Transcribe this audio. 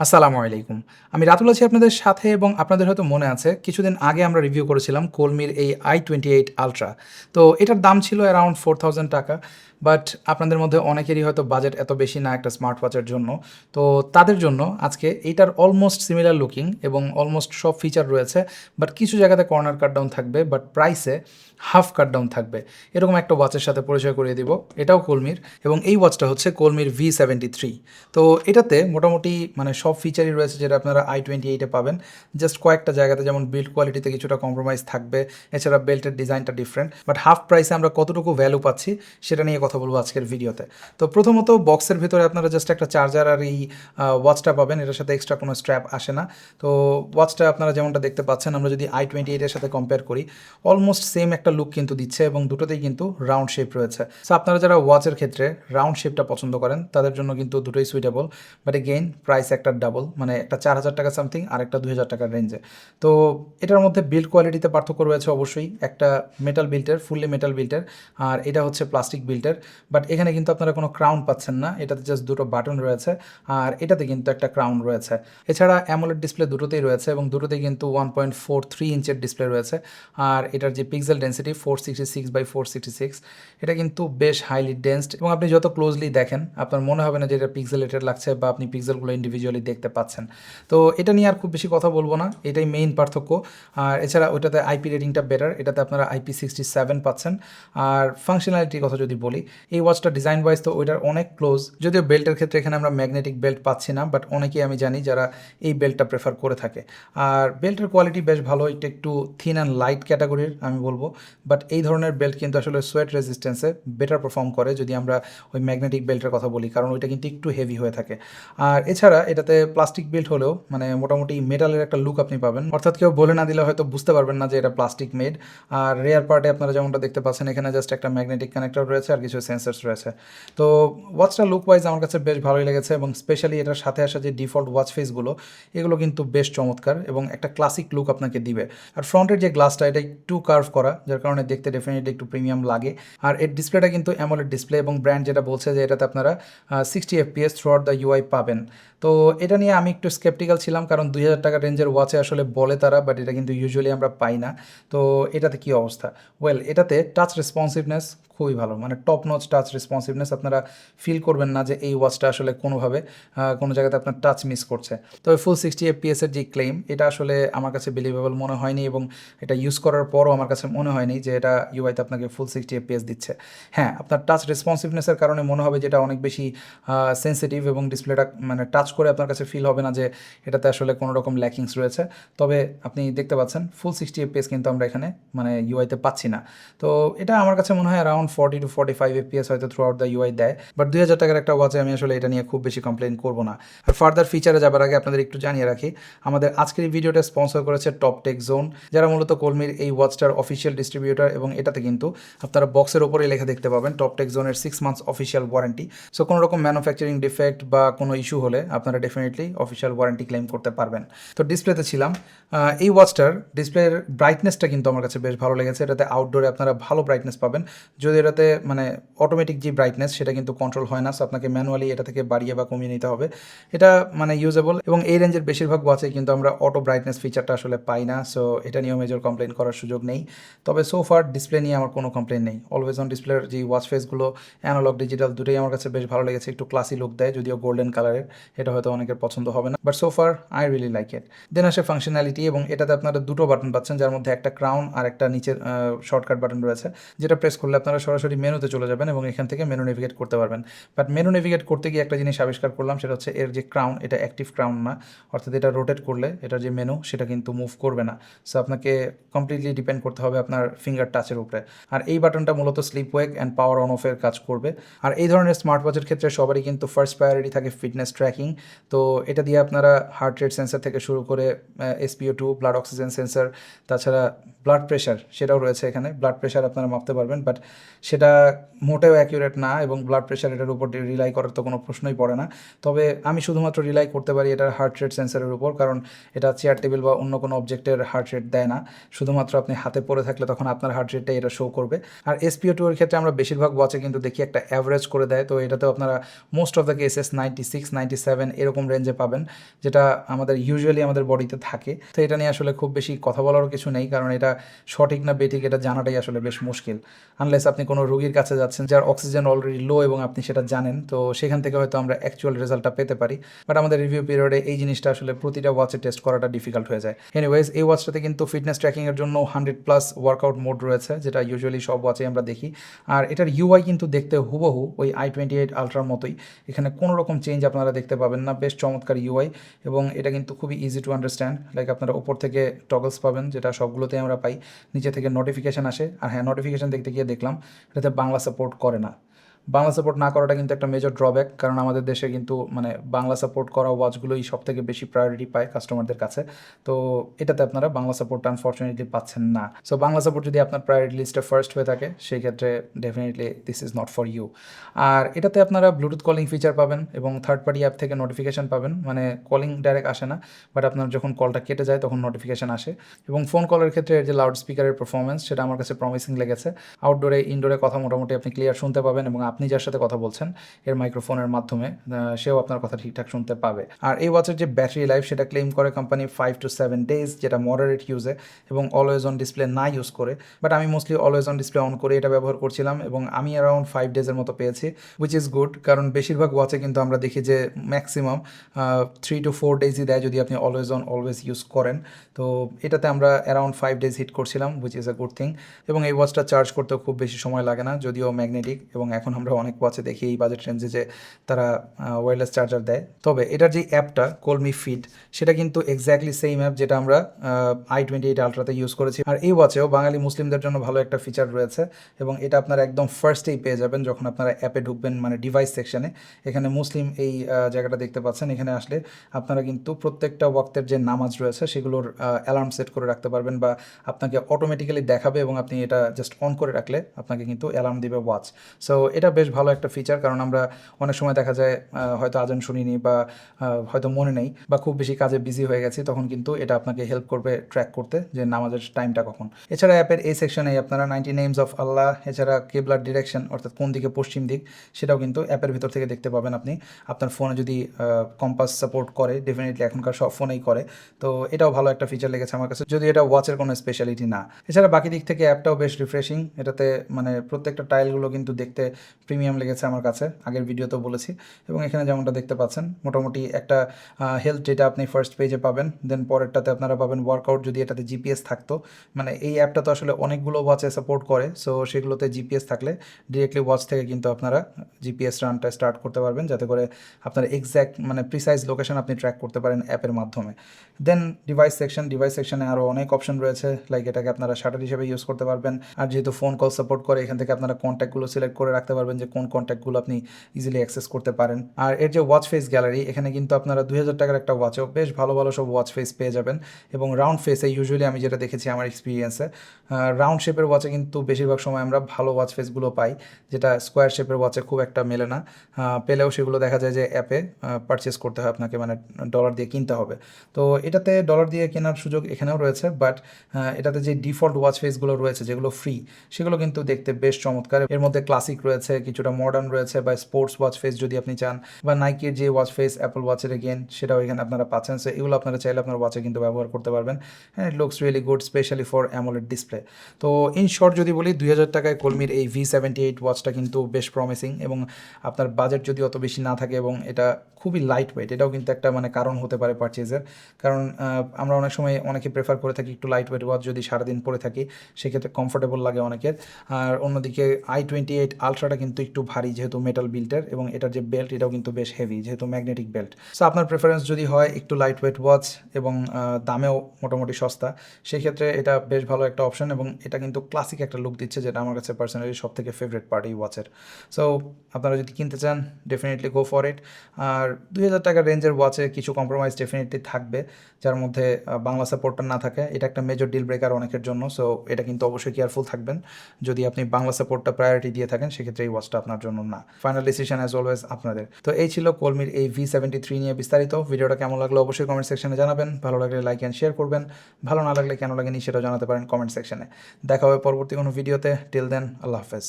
আসসালামু আলাইকুম। আমি রাতুল আছি আপনাদের সাথে এবং আপনাদের হয়তো মনে আছে, কিছুদিন আগে আমরা রিভিউ করেছিলাম কোলমির এই আই টোয়েন্টি এইট আলট্রা তো এটার দাম ছিল অ্যারাউন্ড ফোর থাউজেন্ড টাকা বাট আপনাদের মধ্যে অনেকেরই হয়তো বাজেট এত বেশি না একটা স্মার্ট ওয়াচের জন্য। তো তাদের জন্য আজকে এইটার অলমোস্ট সিমিলার লুকিং এবং অলমোস্ট সব ফিচার রয়েছে বাট কিছু জায়গাতে কর্নার কাট ডাউন থাকবে বাট প্রাইসে হাফ কাট ডাউন থাকবে। এরকম একটা ওয়াচের সাথে পরিচয় করিয়ে দিব, এটাও কোলমির এবং এই ওয়াচটা হচ্ছে কোলমির ভি সেভেন্টি থ্রি তো এটাতে মোটামুটি মানে সব ফিচারই রয়েছে যেটা আপনারা আই টোয়েন্টি এইটে পাবেন। জাস্ট কয়েকটা জায়গাতে যেমন বিল্ড কোয়ালিটিতে কিছুটা কম্প্রোমাইজ থাকবে, এছাড়া বেল্টের ডিজাইনটা ডিফারেন্ট বাট হাফ প্রাইসে আমরা কতটুকু ভ্যালু পাচ্ছি, সেটা নিয়ে কথা বলব আজকের ভিডিওতে তো প্রথমত বক্সের ভিতরে আপনারা জাস্ট একটা চার্জার আর এই ওয়াচটা পাবেন। এটার সাথে এক্সট্রা কোনো স্ট্র্যাপ আসে না। তো ওয়াচটা আপনারা যেমনটা দেখতে পাচ্ছেন, আমরা যদি আই টোয়েন্টি এইটের সাথে কম্পেয়ার করি অলমোস্ট সেম একটা লুক কিন্তু দিচ্ছে এবং দুটোতেই কিন্তু রাউন্ড শেপ রয়েছে। সো আপনারা যারা ওয়াচের ক্ষেত্রে রাউন্ড শেপটা পছন্দ করেন, তাদের জন্য কিন্তু দুটোই সুইটেবল বাট এগেইন প্রাইস একটা ডাবল মানে একটা চার হাজার টাকা সামথিং আর একটা দুই হাজার টাকার রেঞ্জে তো এটার মধ্যে বিল্ড কোয়ালিটিতে পার্থক্য রয়েছে অবশ্যই, একটা মেটাল বিল্টের ফুললি মেটাল বিল্টের আর এটা হচ্ছে প্লাস্টিক বিল্টের বাট এখানে কিন্তু আপনারা কোনো ক্রাউন পাচ্ছেন না, এটাতে জাস্ট দুটো বাটন রয়েছে, আর এটাতে কিন্তু একটা ক্রাউন রয়েছে। এছাড়া অ্যামোলেড ডিসপ্লে দুটোতেই রয়েছে এবং দুটোতেই কিন্তু ওয়ান পয়েন্ট ফোর থ্রি ইঞ্চের ডিসপ্লে রয়েছে, আর এটার যে pixel density four sixty six by four sixty six এটা কিন্তু বেশ হাইলি ডেন্সড এবং আপনি যত ক্লোজলি দেখেন, আপনার মনে হবে না যে এটা পিক্সেলেটেড লাগছে বা আপনি পিক্সেলগুলো ইন্ডিভিজুয়ালি দেখতে পাচ্ছেন। তো এটা নিয়ে আর খুব বেশি কথা বলব না, এটাই মেইন পার্থক্য। আর এছাড়া ওইটাতে আইপি রেটিংটা বেটার এটাতে আপনারা আইপি সিক্সটি সেভেন পাচ্ছেন। আর ফাংশনালিটির কথা যদি বলি, এই ওয়াচটা ডিজাইন ওয়াইজ তো ওইটার অনেক ক্লোজ যদিও বেল্টের ক্ষেত্রে এখানে আমরা ম্যাগনেটিক বেল্ট পাচ্ছি না বাট অনেকেই আমি জানি যারা এই বেল্টটা প্রেফার করে থাকে। আর বেল্টের কোয়ালিটি বেশ ভালো, এটা একটু থিন অ্যান্ড লাইট ক্যাটাগরির আমি বলব বাট এই ধরনের বেল্ট কিন্তু আসলে সোয়েট রেজিস্ট্যান্সে বেটার পারফর্ম করে, যদি আমরা ওই ম্যাগনেটিক বেল্টের কথা বলি, কারণ ওইটা কিন্তু একটু হেভি হয়ে থাকে। আর এছাড়া এটাতে প্লাস্টিক বেল্ট হলেও মানে মোটামুটি মেটালের একটা লুক আপনি পাবেন। অর্থাৎ কেউ বলে না দিলে হয়তো বুঝতে পারবেন না যে এটা প্লাস্টিক মেড আর রেয়ার পার্টে আপনারা যেমনটা দেখতে পাচ্ছেন, এখানে জাস্ট একটা ম্যাগনেটিক কানেক্টর রয়েছে আর কিছু সেন্সার্স রয়েছে। তো ওয়াচটা লুক ওয়াইজ আমার কাছে বেশ ভালোই লেগেছে এবং স্পেশালি এটার সাথে আসা যে ডিফল্ট ওয়াচ ফেসগুলো এগুলো কিন্তু বেশ চমৎকার এবং একটা ক্লাসিক লুক আপনাকে দিবে। আর ফ্রন্টের যে গ্লাসটা এটা একটু কার্ভ করা, যার কারণে দেখতে ডেফিনেটলি একটু প্রিমিয়াম লাগে। আর এর ডিসপ্লেটা কিন্তু অ্যামোলেড ডিসপ্লে এবং ব্র্যান্ড যেটা বলছে যে এটাতে আপনারা sixty FPS throughout the UI পাবেন। তো এটা নিয়ে আমি একটু স্কেপটিক্যাল ছিলাম, কারণ দুই হাজার টাকা রেঞ্জের ওয়াচে আসলে বলে তারা বাট এটা কিন্তু ইউজুয়ালি আমরা পাই না। তো এটাতে কি অবস্থা? ওয়েল এটাতে টাচ রেসপন্সিভনেস খুবই ভালো। মানে টপ নচ টাচ রেসপন্সিভনেস আপনারা ফিল করবেন না যে এই ওয়াচটা আসলে কোনোভাবে কোনো জায়গাতে আপনার টাচ মিস করছে। তবে ফুল সিক্সটি এফপিএস এর যে ক্লেম এটা আসলে আমার কাছে বিলিভেবল মনে হয়নি এবং এটা ইউজ করার পরও আমার কাছে মনে হয়নি যে এটা ইউআইতে আপনাকে ফুল সিক্সটি এফপিএস দিচ্ছে। হ্যাঁ আপনার টাচ রেসপন্সিভনেসের কারণে মনে হবে যে এটা অনেক বেশি সেন্সিটিভ এবং ডিসপ্লেটা মানে টাচ করে আপনার কাছে ফিল হবে না যে এটাতে আসলে কোনো রকম ল্যাকিংস রয়েছে। তবে আপনি দেখতে পাচ্ছেন ফুল সিক্সটি এফপিএস কিন্তু আমরা এখানে মানে ইউআইতে পাচ্ছি না। তো এটা আমার কাছে মনে হয় around forty two forty five FPS হয়তো থ্রু আউট দ্য ইউআই দেয়। বাট দুই হাজার টাকার একটা ওয়াচে আমি আসলে এটা নিয়ে খুব বেশি কমপ্লেন করব না। আর ফার্দার ফিচারে যাবার আগে আপনাদের একটু জানিয়ে রাখি, আমাদের আজকের এই ভিডিওটা স্পন্সর করেছে টপ টেক জোন যারা মূলত কলমির এই ওয়াচটার অফিসিয়াল ডিস্ট্রিবিউটার এবং এটাতে কিন্তু আপনারা বক্সের ওপরে লেখা দেখতে পাবেন টপ টেক জোনের six months official warranty so কোনো রকম ম্যানুফ্যাকচারিং ডিফেক্ট বা কোনো ইস্যু হলে আপনারা ডেফিনেটলি অফিসিয়াল ওয়ারেন্টি ক্লেম করতে পারবেন। তো ডিসপ্লেতে ছিলাম। এই ওয়াচটার ডিসপ্লের ব্রাইটনেসটা কিন্তু আমার কাছে বেশ ভালো লেগেছে। এটাতে আউটডোরে আপনারা ভালো ব্রাইটনেস পাবেন। যদি এটাতে মানে অটোমেটিক যে ব্রাইটনেস সেটা কিন্তু কন্ট্রোল হয় না সো আপনাকে ম্যানুয়ালি এটা থেকে বাড়িয়ে বা কমিয়ে নিতে হবে। এটা মানে ইউজেবল এবং এই রেঞ্জের বেশিরভাগ ওয়াচে কিন্তু আমরা অটো ব্রাইটনেস ফিচারটা আসলে পাই না সো এটা নিয়েও মেজর কমপ্লেন করার সুযোগ নেই। তবে সো ফার ডিসপ্লে নিয়ে আমার কোনো কমপ্লেন নেই। অলওয়েজ অন ডিসপ্লের যে ওয়াচ ফেসগুলো অ্যানালগ ডিজিটাল দুটোই আমার কাছে বেশ ভালো লেগেছে, একটু ক্লাসি লুক দেয়, যদিও গোল্ডেন কালারের এটা হয়তো অনেকের পছন্দ হবে না but so far I really like it then আসে ফাংশনালিটি এবং এটাতে আপনারা দুটো বাটন পাচ্ছেন, যার মধ্যে একটা ক্রাউন আর একটা নিচের শর্টকাট বাটন রয়েছে, যেটা প্রেস করলে আপনারা সরাসরি মেনুতে চলে যাবেন এবং এখান থেকে মেনু নেভিগেট করতে পারবেন। বাট মেনু নেভিগেট করতে গিয়ে একটা জিনিস আবিষ্কার করলাম, সেটা হচ্ছে এর যে ক্রাউন এটা অ্যাক্টিভ ক্রাউন না। অর্থাৎ এটা রোটেট করলে এটার যে মেনু সেটা কিন্তু মুভ করবে না। সো আপনাকে কমপ্লিটলি ডিপেন্ড করতে হবে আপনার ফিঙ্গার টাচের উপরে। আর এই বাটনটা মূলত sleep wake and power on অফের কাজ করবে। আর এই ধরনের স্মার্ট ওয়াচের ক্ষেত্রে সবারই কিন্তু ফার্স্ট প্রায়োরিটি থাকে ফিটনেস ট্র্যাকিং তো এটা দিয়ে আপনারা হার্ট রেট সেন্সার থেকে শুরু করে SpO two blood oxygen sensor তাছাড়া ব্লাড প্রেশার সেটাও রয়েছে এখানে। ব্লাড প্রেশার আপনারা মাপতে পারবেন। বাট সেটা মোটেও অ্যাকিউরেট না এবং ব্লাড প্রেশার এটার উপর রিলাই করার তো কোনো প্রশ্নই পড়ে না। তবে আমি শুধুমাত্র রিলাই করতে পারি এটার হার্ট রেট সেন্সারের উপর, কারণ এটা চেয়ার টেবিল বা অন্য কোনো অবজেক্টের হার্ট রেট দেয় না। শুধুমাত্র আপনি হাতে পড়ে থাকলে তখন আপনার হার্ট রেটটাই এটা শো করবে। আর এসপিও টু এর ক্ষেত্রে আমরা বেশিরভাগ ওয়াচে কিন্তু দেখি একটা অ্যাভারেজ করে দেয়, তো এটাতেও আপনারা most of the cases ninety six ninety seven এরকম রেঞ্জে পাবেন, যেটা আমাদের ইউজুয়ালি আমাদের বডিতে থাকে। তো এটা নিয়ে আসলে খুব বেশি কথা বলারও কিছু নেই, কারণ এটা সঠিক না বেঠিক এটা জানাটাই আসলে বেশ মুশকিল আনলেস আপনি কোনো রোগীর কাছে যাচ্ছেন যার অক্সিজেন অলরেডি লো এবং আপনি সেটা জানেন, তো সেখান থেকে হয়তো আমরা অ্যাকচুয়াল রেজাল্টটা পেতে পারি। বাট আমাদের রিভিউ পিরিয়ডে এই জিনিসটা আসলে প্রতিটা ওয়াচে টেস্ট করাটা ডিফিকাল্ট হয়ে যায়। এনিওয়েজ এই ওয়াচটাতে কিন্তু ফিটনেস ট্র্যাকিংয়ের জন্য হান্ড্রেড প্লাস ওয়ার্কআউট মোড রয়েছে, যেটা ইউজুয়ালি সব ওয়াচে আমরা দেখি। আর এটার ইউআই কিন্তু দেখতে হুবহু ওই আই টোয়েন্টি এইট আলট্রার মতোই। এখানে কোনো রকম চেঞ্জ আপনারা দেখতে পাবেন না, বেশ চমৎকার ইউআই এবং এটা কিন্তু খুবই ইজি টু আন্ডারস্ট্যান্ড লাইক আপনারা ওপর থেকে টগলস পাবেন, যেটা সবগুলোতেই আমরা পাই। নিচে থেকে নোটিফিকেশান আসে। আর হ্যাঁ নোটিফিকেশান দেখতে গিয়ে দেখলাম এটাতে বাংলা সাপোর্ট করে না। বাংলা সাপোর্ট না করাটা কিন্তু একটা মেজর ড্রব্যাক কারণ আমাদের দেশে কিন্তু মানে বাংলা সাপোর্ট করা ওয়াচগুলোই সব থেকে বেশি প্রায়োরিটি পায় কাস্টমারদের কাছে। তো এটাতে আপনারা বাংলা সাপোর্টটা আনফর্চুনেটলি পাচ্ছেন না। সো বাংলা সাপোর্ট যদি আপনার প্রায়োরিটি লিস্টে ফার্স্ট হয়ে থাকে, সেই ক্ষেত্রে definitely this is not for you আর এটাতে আপনারা ব্লুটুথ কলিং ফিচার পাবেন এবং থার্ড পার্টি অ্যাপ থেকে নোটিফিকেশান পাবেন। মানে কলিং ডাইরেক্ট আসে না বাট আপনার যখন কলটা কেটে যায় তখন নোটিফিকেশান আসে। এবং ফোন কলের ক্ষেত্রে যে লাউড স্পিকারের পারফরমেন্স সেটা আমার কাছে প্রমিসিং লেগেছে। আউটডোরে ইনডোরে কথা মোটামুটি আপনি ক্লিয়ার শুনতে পাবেন এবং আপনি যার সাথে কথা বলছেন, এর মাইক্রোফোনের মাধ্যমে সেও আপনার কথা ঠিকঠাক শুনতে পাবে। আর এই ওয়াচের যে ব্যাটারি লাইফ সেটা ক্লেম করে company five to seven days যেটা মডারেট ইউজে এবং অলওয়েজ অন ডিসপ্লে না ইউজ করে। বাট আমি mostly always on display on করে এটা ব্যবহার করছিলাম এবং আমি অ্যারাউন্ড ফাইভ ডেজের মতো পেয়েছি উইচ ইজ গুড কারণ বেশিরভাগ ওয়াচে কিন্তু আমরা দেখি যে ম্যাক্সিমাম থ্রি টু ফোর ডেজই দেয় যদি আপনি অলওয়েজ অন অলওয়েজ ইউজ করেন। তো এটাতে আমরা অ্যারাউন্ড ফাইভ ডেজ হিট করছিলাম which is a good thing এবং এই ওয়াচটা চার্জ করতেও খুব বেশি সময় লাগে না, যদিও ম্যাগনেটিক এবং এখন আমরা অনেক ওয়াচে দেখি এই বাজেট রেঞ্জে যে তারা ওয়্যারলেস চার্জার দেয়। তবে এটার যে অ্যাপটা কলমি ফিট সেটা কিন্তু এক্স্যাক্টলি সেম অ্যাপ যেটা আমরা আই টোয়েন্টি এইট আলট্রাতে ইউজ করেছি। আর এই ওয়াচেও বাঙালি মুসলিমদের জন্য ভালো একটা ফিচার রয়েছে এবং এটা আপনারা একদম ফার্স্টেই পেয়ে যাবেন যখন আপনারা অ্যাপে ঢুকবেন মানে ডিভাইস সেকশনে এখানে মুসলিম এই জায়গাটা দেখতে পাচ্ছেন। এখানে আসলে আপনারা কিন্তু প্রত্যেকটা ওয়াক্তের যে নামাজ রয়েছে, সেগুলোর অ্যালার্ম সেট করে রাখতে পারবেন বা আপনাকে অটোমেটিক্যালি দেখাবে এবং আপনি এটা জাস্ট অন করে রাখলে আপনাকে কিন্তু অ্যালার্ম দিবে ওয়াচ সো এটা বেশ ভালো একটা ফিচার কারণ আমরা অনেক সময় দেখা যায় হয়তো আজান শুনিনি বা হয়তো মনে নেই বা খুব বেশি কাজে বিজি হয়ে গেছি, তখন কিন্তু এটা আপনাকে হেল্প করবে ট্র্যাক করতে যে নামাজের টাইমটা কখন। এছাড়া অ্যাপের এই সেকশনে আপনারা নাইনটি নেমস অফ আল্লাহ এছাড়া কেবলার ডিরেকশন অর্থাৎ কোন দিকে পশ্চিম দিক, সেটাও কিন্তু অ্যাপের ভিতর থেকে দেখতে পাবেন আপনি। আপনার ফোনে যদি কম্পাস সাপোর্ট করে ডেফিনেটলি এখনকার সব ফোনেই করে, তো এটাও ভালো একটা ফিচার লেগেছে আমার কাছে, যদি এটা ওয়াচের কোনো স্পেশালিটি না। এছাড়া বাকি দিক থেকে অ্যাপটাও বেশ রিফ্রেশিং এটাতে মানে প্রত্যেকটা টাইলগুলো কিন্তু দেখতে প্রিমিয়াম লেগেছে আমার কাছে, আগের ভিডিওতেও বলেছি। এবং এখানে যেমনটা দেখতে পাচ্ছেন, মোটামুটি একটা হেলথ ডেটা আপনি ফার্স্ট পেজে পাবেন দেন পরেরটাতে আপনারা পাবেন ওয়ার্কআউট যদি এটাতে জিপিএস থাকতো। মানে এই অ্যাপটা তো আসলে অনেকগুলো ওয়াচে সাপোর্ট করে সো সেগুলোতে জিপিএস থাকলে ডিরেক্টলি ওয়াচ থেকে কিন্তু আপনারা জিপিএস রানটা স্টার্ট করতে পারবেন, যাতে করে আপনার এক্স্যাক্ট মানে প্রিসাইজ লোকেশন আপনি ট্র্যাক করতে পারেন অ্যাপের মাধ্যমে। দেন ডিভাইস সেকশন ডিভাইস সেকশনে আরও অনেক অপশন রয়েছে লাইক এটাকে আপনারা শাটার হিসেবে ইউজ করতে পারবেন। আর যেহেতু ফোন কল সাপোর্ট করে, এখান থেকে আপনারা কন্ট্যাক্টগুলো সিলেক্ট করে রাখতে পারবেন যে কোন কন্ট্যাক্টগুলো আপনি ইজিলি অ্যাক্সেস করতে পারেন। আর এর যে ওয়াচ ফেস গ্যালারি এখানে কিন্তু আপনারা দুই হাজার টাকার একটা ওয়াচও বেশ ভালো ভালো সব ওয়াচ ফেস পেয়ে যাবেন। এবং রাউন্ড ফেসে ইউজুয়ালি আমি যেটা দেখেছি আমার এক্সপিরিয়েন্সে রাউন্ড শেপের ওয়াচে কিন্তু বেশিরভাগ সময় আমরা ভালো ওয়াচ ফেসগুলো পাই, যেটা স্কোয়ার শেপের ওয়াচে খুব একটা মেলে না। পেলেও সেগুলো দেখা যায় যে অ্যাপে পারচেস করতে হয় আপনাকে মানে ডলার দিয়ে কিনতে হবে। তো এটাতে ডলার দিয়ে কেনার সুযোগ এখানেও রয়েছে বাট এটাতে যে ডিফল্ট ওয়াচ ফেসগুলো রয়েছে, যেগুলো ফ্রি সেগুলো কিন্তু দেখতে বেশ চমৎকার। এর মধ্যে ক্লাসিক রয়েছে কিছুটা মডার্ন রয়েছে বা স্পোর্টস ওয়াচ ফেস যদি আপনি চান বা নাইকের যে ওয়াচ ফেস অ্যাপল ওয়াচের এগেন সেটাও এখানে আপনারা পাচ্ছেন। সো এগুলো আপনারা চাইলে আপনার ওয়াচে কিন্তু ব্যবহার করতে পারবেন। হ্যাঁ it looks really good specially for AMOLED display তো ইন শর্ট যদি বলি, দুই হাজার টাকায় কলমির এই ভি সেভেন্টি এইট ওয়াচটা কিন্তু বেশ প্রমিসিং এবং আপনার বাজেট যদি অত বেশি না থাকে এবং এটা খুবই লাইট ওয়েট এটাও কিন্তু একটা মানে কারণ হতে পারে পারচেজের কারণ আমরা অনেক সময় অনেকে প্রেফার করে থাকি একটু লাইট ওয়েট ওয়াচ যদি সারাদিন পরে থাকি, সেক্ষেত্রে কমফোর্টেবল লাগে অনেকের। আর অন্যদিকে আই টোয়েন্টি এইট আলট্রাটা কিন্তু কিন্তু একটু ভারী যেহেতু মেটাল বিল্টের এবং এটার যে বেল্ট এটাও কিন্তু বেশ হেভি যেহেতু ম্যাগনেটিক বেল্ট সো আপনার প্রেফারেন্স যদি হয় একটু লাইট ওয়েট ওয়াচ এবং দামেও মোটামুটি সস্তা সেই ক্ষেত্রে এটা বেশ ভালো একটা অপশন এবং এটা কিন্তু ক্লাসিক একটা লুক দিচ্ছে যেটা আমার কাছে পার্সোনালি সব থেকে ফেভারিট পার্টি ওয়াচের সো আপনারা যদি কিনতে চান ডেফিনেটলি গো ফর ইট আর দুই হাজার টাকার রেঞ্জের ওয়াচে কিছু কম্প্রোমাইজ ডেফিনেটলি থাকবে, যার মধ্যে বাংলা সাপোর্টটা না থাকে। এটা একটা মেজর ডিল ব্রেকার অনেকের জন্য। সো এটা কিন্তু অবশ্যই কেয়ারফুল থাকবেন। যদি আপনি বাংলা সাপোর্টটা প্রায়োরিটি দিয়ে থাকেন, সেক্ষেত্রে এই ওয়াচটা আপনার জন্য না। ফাইনাল ডিসিশন অ্যাজ অলওয়েজ আপনাদের। তো এই ছিল কলমির এই ভি সেভেন্টি থ্রি নিয়ে বিস্তারিত। ভিডিওটা কেমন লাগল অবশ্যই কমেন্ট সেকশনে জানাবেন। ভালো লাগলে লাইক অ্যান্ড শেয়ার করবেন। ভালো না লাগলে কেন লাগেনি সেটাও জানাতে পারেন কমেন্ট সেকশনে দেখা হবে পরবর্তী কোনো ভিডিওতে টিল দেন আল্লাহ হাফেজ।